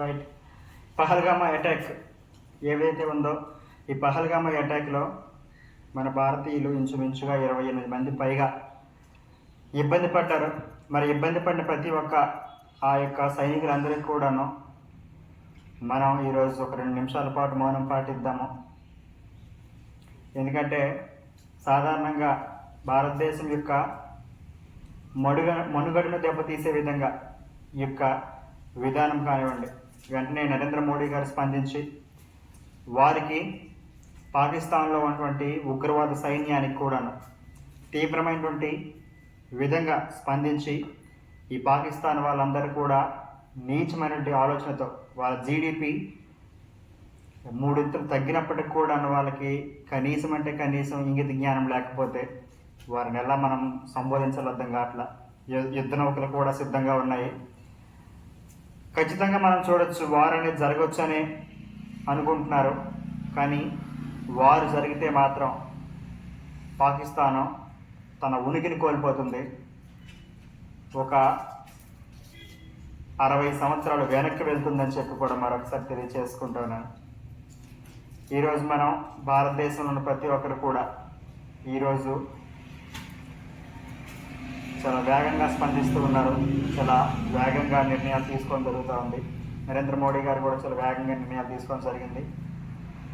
Right పహల్గామా attack ఏదైతే ఉందో ఈ పహల్గామా అటాక్లో మన భారతీయులు ఇంచుమించుగా ఇరవై ఎనిమిది మంది పైగా ఇబ్బంది పడ్డారు. మరి ఇబ్బంది పడిన ప్రతి ఒక్క ఆ యొక్క సైనికులందరికీ కూడాను మనం ఈరోజు ఒక రెండు నిమిషాల పాటు మౌనం పాటిద్దాము. ఎందుకంటే సాధారణంగా భారతదేశం యొక్క మడుగ మనుగడను దెబ్బతీసే విధంగా ఈ యొక్క విధానం కానివ్వండి వెంటనే నరేంద్ర మోడీ గారు స్పందించి వారికి పాకిస్తాన్లో ఉన్నటువంటి ఉగ్రవాద సైన్యానికి కూడాను తీవ్రమైనటువంటి విధంగా స్పందించి ఈ పాకిస్తాన్ వాళ్ళందరూ కూడా నీచమైనటువంటి ఆలోచనతో వాళ్ళ జీడిపి మూడింతలు తగ్గినప్పటికి కూడా వాళ్ళకి కనీసం అంటే కనీసం ఇంగిత జ్ఞానం లేకపోతే వారిని ఎలా మనం సంబోధించాలి అర్థం కావట్లా. యుద్ధ నౌకలు కూడా సిద్ధంగా ఉన్నాయి. ఖచ్చితంగా మనం చూడొచ్చు వార్ అనేది జరగవచ్చు అని అనుకుంటున్నారు. కానీ వారు జరిగితే మాత్రం పాకిస్తాను తన ఉనికిని కోల్పోతుంది. ఒక అరవై సంవత్సరాలు వెనక్కి వెళ్తుందని చెప్పి కూడా మరొకసారి తెలియచేసుకుంటున్నాను ఈరోజు మనం భారతదేశంలో ఉన్న ప్రతి ఒక్కరు కూడా ఈరోజు చాలా వేగంగా స్పందిస్తూ ఉన్నారు. చాలా వేగంగా నిర్ణయాలు తీసుకోవడం జరుగుతూ ఉంది. నరేంద్ర మోడీ గారు కూడా చాలా వేగంగా నిర్ణయాలు తీసుకోవడం జరిగింది.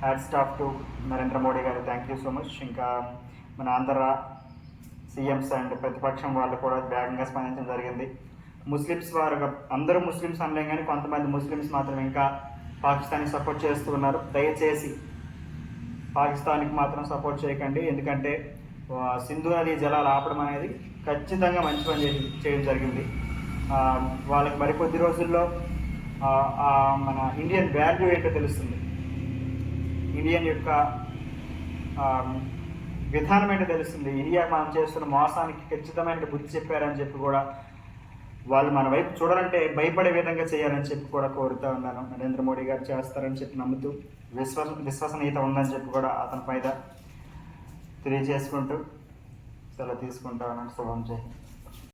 Hats staff to Narendra Modi garu thank you so much ఇంకా మన ఆంధ్ర సీఎంస్ అండ్ ప్రతిపక్షం వాళ్ళు కూడా వేగంగా స్పందించడం జరిగింది. ముస్లిమ్స్ వారు అందరూ ముస్లిమ్స్ అనలేం కానీ కొంతమంది ముస్లిమ్స్ మాత్రం ఇంకా పాకిస్తాన్కి సపోర్ట్ చేస్తూ ఉన్నారు. దయచేసి పాకిస్తాన్కి మాత్రం సపోర్ట్ చేయకండి. ఎందుకంటే సింధు నది జలాలు ఆపడం అనేది ఖచ్చితంగా మంచి పని చేసి చేయడం జరిగింది. వాళ్ళకి మరికొద్ది రోజుల్లో మన ఇండియన్ వాల్యూ ఏంటో తెలుస్తుంది. ఇండియన్ యొక్క విధానం ఏంటో తెలుస్తుంది. ఇండియా మనం చేస్తున్న మోసానికి ఖచ్చితమైన బుద్ధి చెప్పారని చెప్పి కూడా వాళ్ళు మన వైపు చూడాలంటే భయపడే విధంగా చేయాలని చెప్పి కూడా కోరుతా ఉన్నాను. నరేంద్ర మోడీ గారు చేస్తారని చెప్పి నమ్ముతూ విశ్వాస విశ్వసనీయత ఉందని చెప్పి కూడా అతని పైన తెలియజేసుకుంటూ సెలవు తీసుకుంటా ఉన్నాను శుభం చేయండి